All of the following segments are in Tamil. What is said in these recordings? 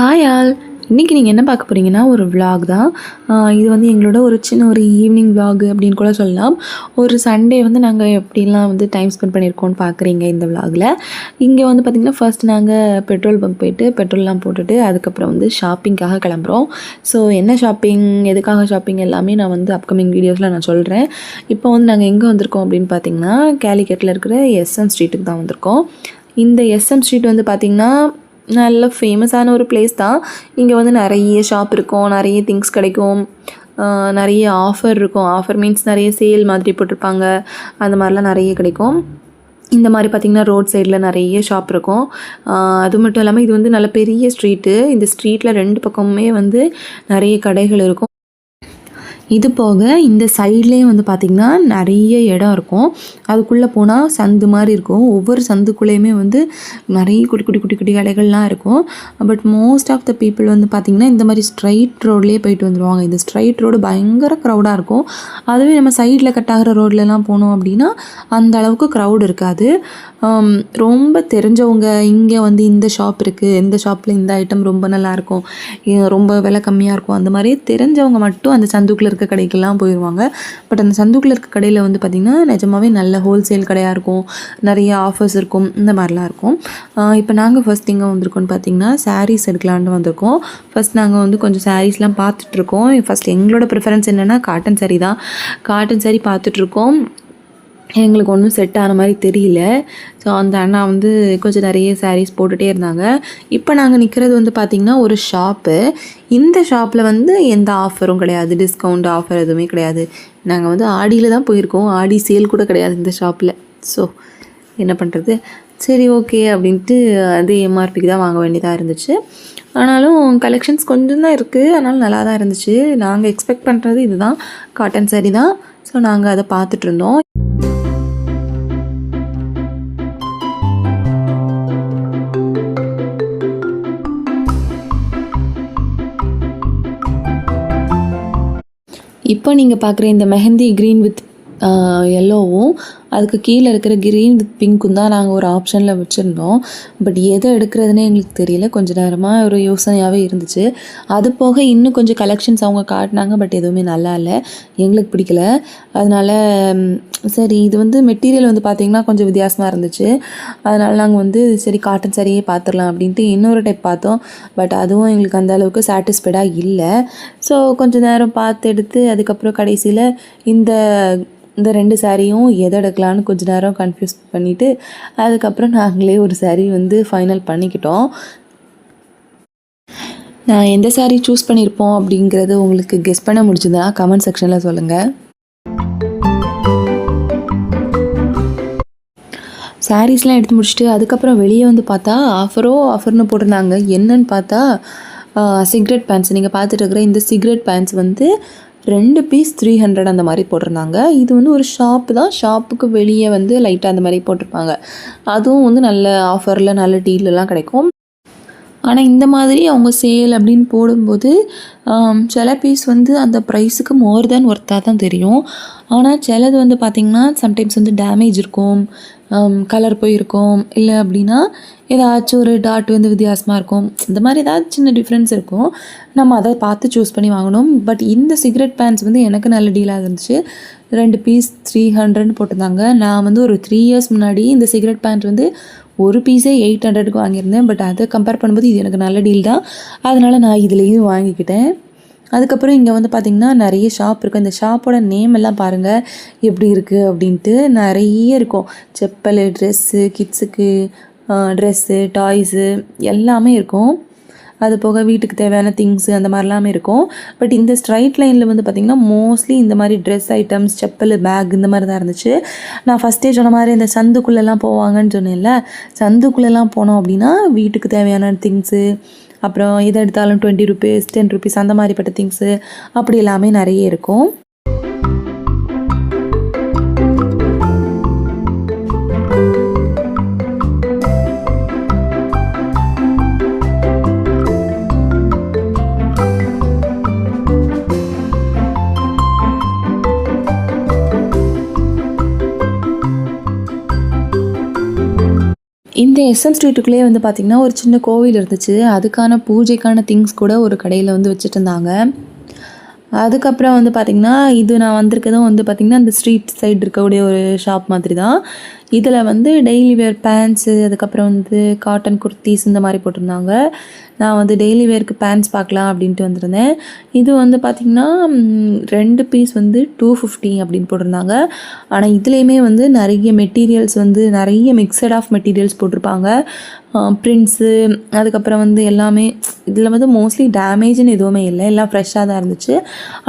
ஹாய் ஆல் இன்றைக்கி நீங்கள் என்ன பார்க்க போகிறீங்கன்னா ஒரு விலாக் தான். இது வந்து எங்களோட ஒரு சின்ன ஒரு ஈவினிங் vlog அப்படின்னு கூட சொல்லலாம். ஒரு சண்டே வந்து நாங்கள் எப்படிலாம் வந்து டைம் ஸ்பெண்ட் பண்ணியிருக்கோம்னு பார்க்குறீங்க இந்த விலாகில் இங்கே வந்து பார்த்திங்கன்னா ஃபர்ஸ்ட் நாங்கள் பெட்ரோல் பங்க் போயிட்டு பெட்ரோல்லாம் போட்டுட்டு அதுக்கப்புறம் வந்து ஷாப்பிங்காக கிளம்புறோம். ஸோ என்ன ஷாப்பிங் எதுக்காக ஷாப்பிங் எல்லாமே நான் வந்து அப்கமிங் வீடியோஸில் நான் சொல்கிறேன் இப்போ வந்து நாங்கள் எங்கே வந்திருக்கோம் அப்படின்னு பார்த்தீங்கன்னா கேலிக்கட்டில் இருக்கிற எஸ்எம் ஸ்ட்ரீட்டுக்கு தான் வந்திருக்கோம். இந்த எஸ்எம் ஸ்ட்ரீட் வந்து பார்த்திங்கன்னா நல்ல ஃபேமஸான ஒரு பிளேஸ் தான். இங்கே வந்து நிறைய ஷாப் இருக்கும் நிறைய திங்ஸ் கிடைக்கும். நிறைய ஆஃபர் இருக்கும். ஆஃபர் மீன்ஸ் நிறைய சேல் மாதிரி போட்டிருப்பாங்க. அந்த மாதிரிலாம் நிறைய கிடைக்கும். இந்த மாதிரி பார்த்திங்கன்னா ரோட் சைடில் நிறைய ஷாப் இருக்கும். அது மட்டும் இல்லாமல் இது வந்து நல்ல பெரிய ஸ்ட்ரீட்டு இந்த ஸ்ட்ரீட்டில் ரெண்டு பக்கமுமே வந்து நிறைய கடைகள் இருக்கும். இது போக இந்த சைட்லேயும் வந்து பார்த்திங்கன்னா நிறைய இடம் இருக்கும். அதுக்குள்ளே போனால் சந்து மாதிரி இருக்கும். ஒவ்வொரு சந்துக்குள்ளேயுமே வந்து நிறைய குட்டி குட்டி குட்டி குட்டி கடைகள்லாம் இருக்கும். But most of the people வந்து பார்த்திங்கன்னா இந்த மாதிரி ஸ்ட்ரைட் ரோட்லேயே போயிட்டு வந்துடுவாங்க இந்த ஸ்ட்ரைட் ரோடு பயங்கர க்ரௌடாக இருக்கும். அதுவே நம்ம சைடில் கட் ஆகிற ரோட்லலாம் போனோம் அப்படின்னா அந்த அளவுக்கு க்ரௌட் இருக்காது. ரொம்ப தெரிஞ்சவங்க இங்கே வந்து இந்த ஷாப் இருக்குது இந்த ஷாப்பில் இந்த ஐட்டம் ரொம்ப நல்லாயிருக்கும் ரொம்ப விலை கம்மியாக இருக்கும். அந்த மாதிரி தெரிஞ்சவங்க மட்டும் அந்த சந்துக்கில் இருக்க கடைக்கெல்லாம் போயிடுவாங்க பட் அந்த சந்துக்கில் இருக்க கடையில் வந்து பார்த்திங்கன்னா நிஜமாவே நல்ல ஹோல்சேல் கடையாக இருக்கும். நிறைய ஆஃபர்ஸ் இருக்கும் இந்த மாதிரிலாம் இருக்கும். இப்போ நாங்கள் ஃபஸ்ட் எங்கே வந்திருக்கோம்னு பார்த்தீங்கன்னா சாரீஸ் எடுக்கலான்னு வந்திருக்கோம். ஃபஸ்ட் நாங்கள் வந்து கொஞ்சம் சாரீஸ்லாம் பார்த்துட்ருக்கோம் ஃபர்ஸ்ட் எங்களோட ப்ரிஃபரன்ஸ் என்னென்னா காட்டன் சாரீ தான். காட்டன் சாரீ பார்த்துட்ருக்கோம் எங்களுக்கு ஒன்றும் செட் ஆன மாதிரி தெரியல. ஸோ அந்த அண்ணா வந்து கொஞ்சம் நிறைய சாரீஸ் போட்டுகிட்டே இருந்தாங்க. இப்போ நாங்கள் நிற்கிறது வந்து பார்த்திங்கன்னா ஒரு ஷாப்பு இந்த ஷாப்பில் வந்து எந்த ஆஃபரும் கிடையாது. டிஸ்கவுண்ட் ஆஃபர் எதுவுமே கிடையாது. நாங்கள் வந்து ஆடியில் தான் போயிருக்கோம். ஆடி சேல் கூட கிடையாது இந்த ஷாப்பில் ஸோ என்ன பண்ணுறது சரி ஓகே அப்படின்ட்டு அது எம்ஆர்பிக்கு தான் வாங்க வேண்டியதாக இருந்துச்சு. ஆனாலும் கலெக்ஷன்ஸ் கொஞ்சம் தான் இருக்குது அதனால் நல்லா தான் இருந்துச்சு. நாங்கள் எக்ஸ்பெக்ட் பண்ணுறது இதுதான். காட்டன் saree தான். ஸோ நாங்கள் அதை பார்த்துட்ருந்தோம் இப்போ நீங்கள் பார்க்குற இந்த மெஹந்தி க்ரீன் வித் எல்லோவும் அதுக்கு கீழே இருக்கிற கிரீன் வித் பிங்க்கும் தான் நாங்கள் ஒரு ஆப்ஷனில் வச்சுருந்தோம். பட் எதை எடுக்கிறதுனே எங்களுக்கு தெரியல. கொஞ்சம் நேரமாக ஒரு யோசனையாகவே இருந்துச்சு. அது போக இன்னும் கொஞ்சம் கலெக்ஷன்ஸ் அவங்க காட்டினாங்க பட் எதுவுமே நல்லா இல்லை. எங்களுக்கு பிடிக்கல. அதனால் சரி இது வந்து மெட்டீரியல் வந்து பார்த்திங்கன்னா கொஞ்சம் வித்தியாசமாக இருந்துச்சு. அதனால் நாங்கள் வந்து சரி காட்டன் சரியே பார்த்துடலாம் அப்படின்ட்டு இன்னொரு டைப் பார்த்தோம். பட் அதுவும் எங்களுக்கு அந்த அளவுக்கு சாட்டிஸ்ஃபைடாக இல்லை. ஸோ கொஞ்சம் நேரம் பார்த்து எடுத்து அதுக்கப்புறம் கடைசியில் இந்த இந்த ரெண்டு சாரியும் எதை எடுக்கலான்னு கொஞ்ச நேரம் கன்ஃபியூஸ் பண்ணிவிட்டு அதுக்கப்புறம் நாங்களே ஒரு saree வந்து ஃபைனல் பண்ணிக்கிட்டோம். நான் எந்த saree சூஸ் பண்ணியிருப்போம் அப்படிங்கிறது உங்களுக்கு கெஸ் பண்ண முடிஞ்சுதா? கமெண்ட் செக்ஷனில் சொல்லுங்கள் சாரீஸ்லாம் எடுத்து முடிச்சுட்டு அதுக்கப்புறம் வெளியே வந்து பார்த்தா ஆஃபரோ ஆஃபர்னு போட்டிருந்தாங்க. என்னன்னு பார்த்தா சிகரெட் பேண்ட்ஸ் நீங்கள் பார்த்துட்டு இருக்கிற இந்த சிகரெட் பேண்ட்ஸ் வந்து ரெண்டு பீஸ் த்ரீ ஹண்ட்ரட் அந்த மாதிரி போட்டிருந்தாங்க. இது வந்து ஒரு ஷாப்பு தான். ஷாப்புக்கு வெளியே வந்து லைட்டாக அந்த மாதிரி போட்டிருப்பாங்க. அதுவும் வந்து நல்ல ஆஃபரில் நல்ல டீலெலாம் கிடைக்கும். ஆனால் இந்த மாதிரி அவங்க சேல் அப்படின்னு போடும்போது சில பீஸ் வந்து அந்த ப்ரைஸுக்கு மோர் தேன் ஒர்த்தாக தான் தெரியும். ஆனால் சிலது வந்து பார்த்திங்கன்னா சம்டைம்ஸ் வந்து டேமேஜ் இருக்கும் கலர் போயிருக்கும். இல்லை அப்படின்னா ஏதாச்சும் ஒரு டாட் வந்து வித்தியாசமாக இருக்கும். இந்த மாதிரி ஏதாவது சின்ன டிஃப்ரென்ஸ் இருக்கும். நம்ம அதை பார்த்து சூஸ் பண்ணி வாங்கணும். பட் இந்த சிகரெட் பேண்ட்ஸ் வந்து எனக்கு நல்ல டீலாக இருந்துச்சு. ரெண்டு பீஸ் த்ரீ ஹண்ட்ரட்னு போட்டிருந்தாங்க. நான் வந்து ஒரு த்ரீ இயர்ஸ் முன்னாடி இந்த சிகரெட் பேண்ட் வந்து ஒரு பீஸே எயிட் ஹண்ட்ரடுக்கு வாங்கியிருந்தேன். பட் அதை கம்பேர் பண்ணும்போது இது எனக்கு நல்ல டீல் தான். அதனால் நான் இதுலேயும் வாங்கிக்கிட்டேன். அதுக்கப்புறம் இங்கே வந்து பார்த்திங்கன்னா நிறைய ஷாப் இருக்குது இந்த ஷாப்போட நேம் எல்லாம் பாருங்கள் எப்படி இருக்குது அப்படின்ட்டு நிறைய இருக்கும். செப்பல் ட்ரெஸ்ஸு கிட்ஸுக்கு ட்ரெஸ்ஸு டாய்ஸு எல்லாமே இருக்கும். அது போக வீட்டுக்கு தேவையான திங்ஸு அந்த மாதிரிலாம் இருக்கும். பட் இந்த ஸ்ட்ரைட் லைனில் வந்து பார்த்திங்கன்னா மோஸ்ட்லி இந்த மாதிரி ட்ரெஸ் ஐட்டம்ஸ் செப்பல் பேக் இந்த மாதிரி தான் இருந்துச்சு. நான் ஃபஸ்ட்டே சொன்ன மாதிரி இந்த சந்துக்குள்ளெல்லாம் போவாங்கன்னு சொன்னேன்ல சந்துக்குள்ளெல்லாம் போனோம் அப்படின்னா வீட்டுக்கு தேவையான திங்ஸு அப்புறம் எதை எடுத்தாலும் டுவெண்ட்டி ருபீஸ் டென் ருபீஸ் அந்த மாதிரிப்பட்ட திங்ஸு அப்படி எல்லாமே நிறைய இருக்கும். இந்த எஸ்எம் ஸ்ட்ரீட்டுக்குள்ளேயே வந்து பார்த்திங்கன்னா ஒரு சின்ன கோவில் இருந்துச்சு. அதுக்கான பூஜைக்கான திங்ஸ் கூட ஒரு கடையில் வந்து வச்சுட்டு இருந்தாங்க. அதுக்கப்புறம் வந்து பார்த்திங்கன்னா இது நான் வந்திருக்கதும் வந்து பார்த்திங்கன்னா அந்த ஸ்ட்ரீட் சைடு இருக்கக்கூடிய ஒரு ஷாப் மாதிரி தான் இதில் வந்து டெய்லி வேர் பேண்ட்ஸு அதுக்கப்புறம் வந்து காட்டன் குர்த்திஸ் இந்த மாதிரி போட்டிருந்தாங்க. நான் வந்து டெய்லி வேர்க்கு பேண்ட்ஸ் பார்க்கலாம் அப்படின்ட்டு வந்திருந்தேன். இது வந்து பார்த்திங்கன்னா ரெண்டு பீஸ் வந்து டூ ஃபிஃப்டி அப்படின்னு போட்டிருந்தாங்க. ஆனால் இதுலேயுமே வந்து நிறைய மெட்டீரியல்ஸ் வந்து நிறைய மிக்சட் ஆஃப் மெட்டீரியல்ஸ் போட்டிருப்பாங்க. ப்ரிண்ட்ஸு அதுக்கப்புறம் வந்து எல்லாமே இதில் வந்து மோஸ்ட்லி டேமேஜ்னு எதுவுமே இல்லை. எல்லாம் ஃப்ரெஷ்ஷாக தான் இருந்துச்சு.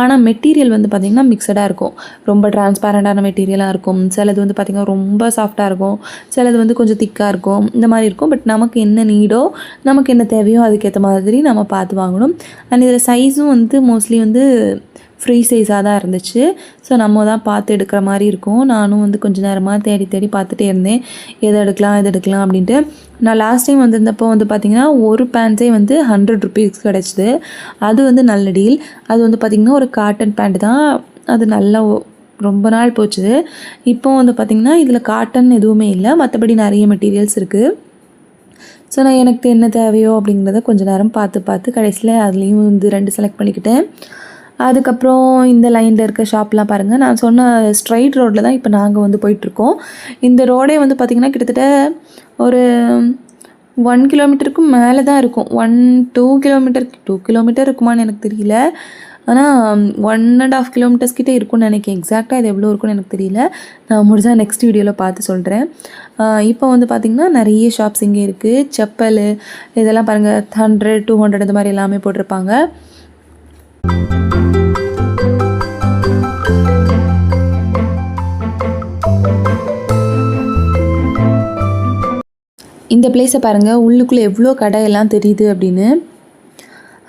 ஆனால் மெட்டீரியல் வந்து பார்த்திங்கன்னா மிக்சடாக இருக்கும். ரொம்ப டிரான்ஸ்பேரண்டான மெட்டீரியலாக இருக்கும். சிலது வந்து பார்த்திங்கன்னா ரொம்ப சாஃப்ட் சாஃப்டாக இருக்கும். சிலது வந்து கொஞ்சம் திக்காக இருக்கும். இந்த மாதிரி இருக்கும். பட் நமக்கு என்ன நீடோ நமக்கு என்ன தேவையோ அதுக்கேற்ற மாதிரி நம்ம பார்த்து வாங்கணும். அண்ட் இதில் சைஸும் வந்து மோஸ்ட்லி வந்து ஃப்ரீ சைஸாக தான் இருந்துச்சு. ஸோ நம்ம தான் பார்த்து எடுக்கிற மாதிரி இருக்கும். நானும் வந்து கொஞ்சம் நேரமாக தேடி தேடி பார்த்துட்டே இருந்தேன். எதை எடுக்கலாம் எது எடுக்கலாம் அப்படின்ட்டு. நான் லாஸ்ட் டைம் வந்திருந்தப்போ வந்து பார்த்திங்கன்னா ஒரு பேண்ட்ஸே வந்து ஹண்ட்ரட் ருபீஸ் கிடச்சிது. அது வந்து நல்ல டீல் அது வந்து பார்த்திங்கன்னா ஒரு காட்டன் பேண்ட் தான். அது நல்லா ரொம்ப நாள் போச்சு. இப்போ வந்து பார்த்திங்கன்னா இதில் காட்டன் எதுவுமே இல்லை. மற்றபடி நிறைய மெட்டீரியல்ஸ் இருக்குது ஸோ நான் எனக்கு என்ன தேவையோ அப்படிங்கிறத கொஞ்சம் நேரம் பார்த்து பார்த்து கடைசியில் அதுலேயும் வந்து ரெண்டு செலக்ட் பண்ணிக்கிட்டேன். அதுக்கப்புறம் இந்த லைனில் இருக்க ஷாப்லாம் பாருங்கள் நான் சொன்ன ஸ்ட்ரைட் ரோட்டில் தான் இப்போ நாங்கள் வந்து போயிட்டுருக்கோம். இந்த ரோடே வந்து பார்த்திங்கன்னா கிட்டத்தட்ட ஒரு ஒன் கிலோமீட்டருக்கு மேலே தான் இருக்கும். One two kilometre two kilometre இருக்குமான்னு எனக்கு தெரியல. ஆனால் ஒன் அண்ட் ஆஃப் கிலோமீட்டர்ஸ் கிட்டே இருக்கும்னு நினைக்கிறேன். எக்ஸாக்டாக இது எவ்வளோ இருக்கும்னு எனக்கு தெரியல. நான் முடிஞ்சால் நெக்ஸ்ட் வீடியோவில் பார்த்து சொல்கிறேன் இப்போ வந்து பார்த்திங்கன்னா நிறைய ஷாப்ஸ் இங்கே இருக்குது செப்பல் இதெல்லாம் பாருங்கள் ஹண்ட்ரட் டூ ஹண்ட்ரட் இந்த மாதிரி எல்லாமே போட்டிருப்பாங்க. இந்த பிளேஸை பாருங்கள் உள்ளுக்குள்ளே எவ்வளோ கடை எல்லாம் தெரியுது அப்படின்னு.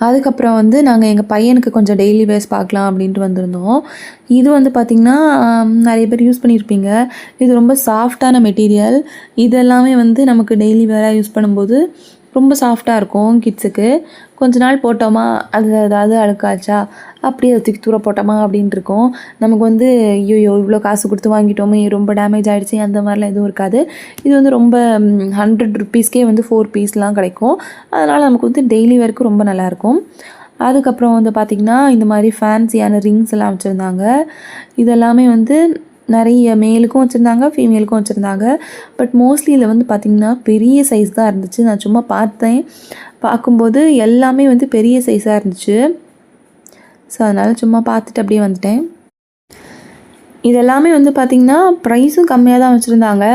அதுக்கப்புறம் வந்து நாங்கள் எங்கள் பையனுக்கு கொஞ்சம் டெய்லி வேர்ஸ் பார்க்கலாம் அப்படின்ட்டு வந்திருந்தோம். இது வந்து பார்த்திங்கன்னா நிறைய பேர் யூஸ் பண்ணியிருப்பீங்க இது ரொம்ப சாஃப்டான மெட்டீரியல் இதெல்லாமே வந்து நமக்கு டெய்லி வேராக யூஸ் பண்ணும்போது ரொம்ப சாஃப்டாக இருக்கும் கிட்ஸுக்கு கொஞ்ச நாள் போட்டோமா? அது ஏதாவது அழுக்காச்சா? அப்படியே அதை தூக்கி தூர போட்டோமா? அப்படின்ட்டு இருக்கும். நமக்கு வந்து ஐயோ இவ்வளோ காசு கொடுத்து வாங்கிட்டோமே ரொம்ப டேமேஜ் ஆகிடுச்சு அந்த மாதிரிலாம் எதுவும் இருக்காது. இது வந்து ரொம்ப ஹண்ட்ரட் ருப்பீஸ்க்கே வந்து ஃபோர் பீஸ்லாம் கிடைக்கும். அதனால் நமக்கு வந்து டெய்லி வரைக்கும் ரொம்ப நல்லாயிருக்கும் அதுக்கப்புறம் வந்து பார்த்திங்கன்னா இந்த மாதிரி ஃபேன்சியான ரிங்ஸ் எல்லாம் வச்சுருந்தாங்க. இதெல்லாமே வந்து நிறைய மேலுக்கும் வச்சுருந்தாங்க ஃபீமேலுக்கும் வச்சுருந்தாங்க. பட் மோஸ்ட்லி இதில் வந்து பார்த்திங்கன்னா பெரிய சைஸ் தான் இருந்துச்சு. நான் சும்மா பார்த்தேன். பார்க்கும்போது எல்லாமே வந்து பெரிய சைஸாக இருந்துச்சு. ஸோ அதனால் சும்மா பார்த்துட்டு அப்படியே வந்துட்டேன். இதெல்லாமே வந்து பார்த்திங்கன்னா ப்ரைஸும் கம்மியாக தான் வச்சுருந்தாங்க.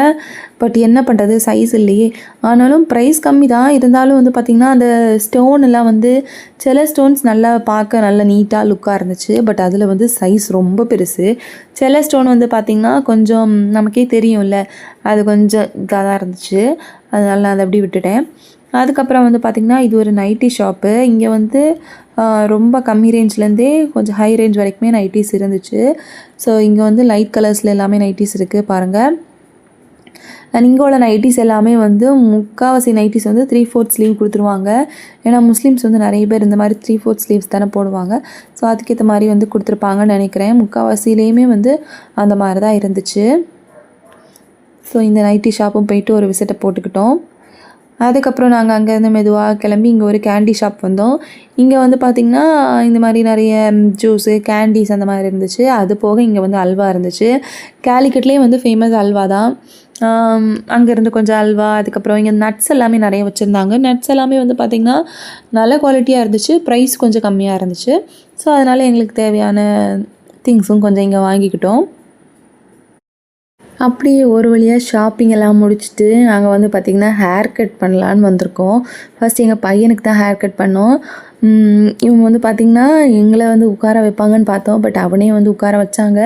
பட் என்ன பண்ணுறது சைஸ் இல்லையே. ஆனாலும் ப்ரைஸ் கம்மி தான். இருந்தாலும் வந்து பார்த்திங்கன்னா அந்த ஸ்டோன் எல்லாம் வந்து சில ஸ்டோன்ஸ் நல்லா பார்க்க நல்லா நீட்டாக லுக்காக இருந்துச்சு. பட் அதில் வந்து சைஸ் ரொம்ப பெருசு. சில ஸ்டோன் வந்து பார்த்திங்கன்னா கொஞ்சம் நமக்கே தெரியும்ல. அது கொஞ்சம் இதாக தான் இருந்துச்சு. அதனால் நான் அதை அப்படி விட்டுட்டேன். அதுக்கப்புறம் வந்து பார்த்திங்கன்னா இது ஒரு நைட்டி ஷாப்பு இங்கே வந்து ரொம்ப கம்மி ரேஞ்ச்லேருந்தே கொஞ்சம் ஹை ரேஞ்ச் வரைக்குமே நைட்டிஸ் இருந்துச்சு. ஸோ இங்கே வந்து லைட் கலர்ஸில் எல்லாமே நைட்டிஸ் இருக்குது பாருங்கள் இங்கே உள்ள நைட்டிஸ் எல்லாமே வந்து முக்கால்வாசி நைட்டிஸ் வந்து த்ரீ ஃபோர்த் ஸ்லீவ் கொடுத்துருவாங்க. ஏன்னா முஸ்லீம்ஸ் வந்து நிறைய பேர் இந்த மாதிரி த்ரீ ஃபோர்த் ஸ்லீவ்ஸ் தானே போடுவாங்க. ஸோ அதுக்கேற்ற மாதிரி வந்து கொடுத்துருப்பாங்கன்னு நினைக்கிறேன். முக்கால்வாசிலேயுமே வந்து அந்த மாதிரி தான் இருந்துச்சு. ஸோ இந்த நைட்டி ஷாப்பும் போயிட்டு ஒரு விசிட்டை போட்டுக்கிட்டோம். அதுக்கப்புறம் நாங்கள் அங்கேருந்து மெதுவாக கிளம்பி இங்கே ஒரு கேண்டி ஷாப் வந்தோம். இங்கே வந்து பார்த்திங்கன்னா இந்த மாதிரி நிறைய ஜூஸு கேண்டீஸ் அந்த மாதிரி இருந்துச்சு. அது போக இங்கே வந்து அல்வா இருந்துச்சு. கேலிக்கட்லேயே வந்து ஃபேமஸ் அல்வா தான். அங்கேருந்து கொஞ்சம் அல்வா அதுக்கப்புறம் இங்கே நட்ஸ் எல்லாமே நிறைய வச்சுருந்தாங்க. நட்ஸ் எல்லாமே வந்து பார்த்திங்கன்னா நல்ல குவாலிட்டியாக இருந்துச்சு. ப்ரைஸ் கொஞ்சம் கம்மியாக இருந்துச்சு. ஸோ அதனால் எங்களுக்கு தேவையான திங்ஸும் கொஞ்சம் இங்கே வாங்கிக்கிட்டோம். அப்படியே ஒரு வழியாக ஷாப்பிங் எல்லாம் முடிச்சுட்டு நாங்கள் வந்து பார்த்திங்கன்னா ஹேர் கட் பண்ணலான்னு வந்திருக்கோம். ஃபர்ஸ்ட் எங்கள் பையனுக்கு தான் ஹேர் கட் பண்ணோம். இவங்க வந்து பார்த்திங்கன்னா எங்களை வந்து உட்கார வைப்பாங்கன்னு பார்த்தோம். பட் அவனே வந்து உட்கார வச்சாங்க.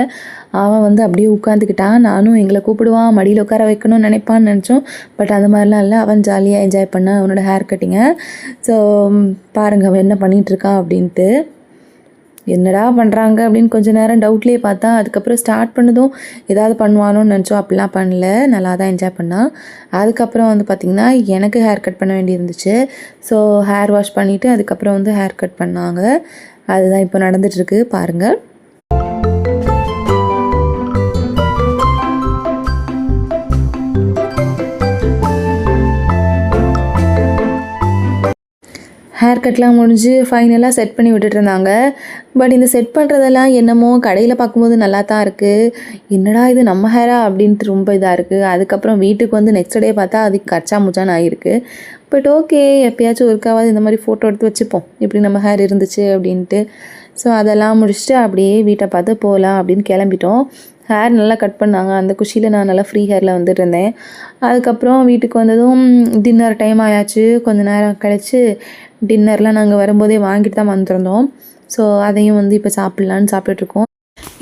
அவன் வந்து அப்படியே உட்காந்துக்கிட்டான் நானும் எங்களை கூப்பிடுவான். மடியில் உட்கார வைக்கணும்னு நினைப்பான்னு நினச்சோம். பட் அது மாதிரிலாம் இல்லை. அவன் ஜாலியாக என்ஜாய் பண்ணான் அவனோட ஹேர் கட்டிங்கை ஸோ பாருங்கள் அவன் என்ன பண்ணிகிட்ருக்கான் அப்படின்ட்டு. என்னடா பண்ணுறாங்க அப்படின்னு கொஞ்ச நேரம் டவுட்லேயே பார்த்தா அதுக்கப்புறம் ஸ்டார்ட் பண்ணதும் ஏதாவது பண்ணுவானோன்னு நினச்சோம். அப்படிலாம் பண்ணல. நல்லா தான் என்ஜாய் பண்ணான் அதுக்கப்புறம் வந்து பார்த்திங்கன்னா எனக்கு ஹேர் கட் பண்ண வேண்டி இருந்துச்சு. ஸோ ஹேர் வாஷ் பண்ணிவிட்டு அதுக்கப்புறம் வந்து ஹேர் கட் பண்ணாங்க. அதுதான் இப்போ நடந்துகிட்ருக்கு பாருங்கள் ஹேர் கட்லாம் முடிஞ்சு ஃபைனலாக செட் பண்ணி விட்டுட்டு இருந்தாங்க பட் இந்த செட் பண்ணுறதெல்லாம் என்னமோ கடையில் பார்க்கும்போது நல்லா தான் இருக்குது என்னடா இது நம்ம ஹேரா அப்படின்ட்டு ரொம்ப இதாக இருக்குது அதுக்கப்புறம் வீட்டுக்கு வந்து நெக்ஸ்ட் டே பார்த்தா அது கச்சா முச்சான்னு ஆகிருக்கு பட் ஓகே எப்பயாச்சும் ஒருக்காவது இந்த மாதிரி ஃபோட்டோ எடுத்து வச்சுப்போம். இப்படி நம்ம ஹேர் இருந்துச்சு அப்படின்ட்டு. ஸோ அதெல்லாம் முடிச்சுட்டு அப்படியே வீட்டை பார்த்து போகலாம் அப்படின்னு கிளம்பிட்டோம். ஹேர் நல்லா கட் பண்ணாங்க. அந்த குஷியில் நான் நல்லா ஃப்ரீ ஹேரில் வந்துட்டு இருந்தேன் அதுக்கப்புறம் வீட்டுக்கு வந்ததும் டின்னர் டைம் ஆயாச்சு. கொஞ்ச நேரம் கழித்து டின்னர்லாம் நாங்கள் வரும்போதே வாங்கிட்டு தான் வந்திருந்தோம். ஸோ அதையும் வந்து இப்போ சாப்பிட்லான்னு சாப்பிட்டுட்ருக்கோம்.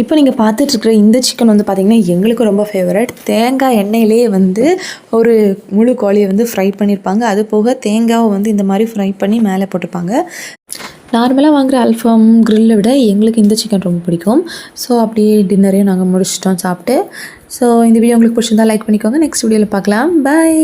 இப்போ நீங்கள் பார்த்துட்ருக்குற இந்த சிக்கன் வந்து பார்த்திங்கன்னா எங்களுக்கு ரொம்ப ஃபேவரட் தேங்காய் எண்ணெயிலே வந்து ஒரு முழு கோழியை வந்து ஃப்ரை பண்ணியிருப்பாங்க அது போக தேங்காவை வந்து இந்த மாதிரி ஃப்ரை பண்ணி மேலே போட்டிருப்பாங்க. நார்மலாக வாங்குற அல்ஃபாம் கிரில்லை விட எங்களுக்கு இந்த சிக்கன் ரொம்ப பிடிக்கும். ஸோ அப்படியே டின்னரையும் நாங்கள் முடிச்சிட்டோம் சாப்பிட்டு. ஸோ இந்த வீடியோ உங்களுக்கு பிடிச்சிருந்தா லைக் பண்ணிக்கோங்க. நெக்ஸ்ட் வீடியோவில் பார்க்கலாம். பை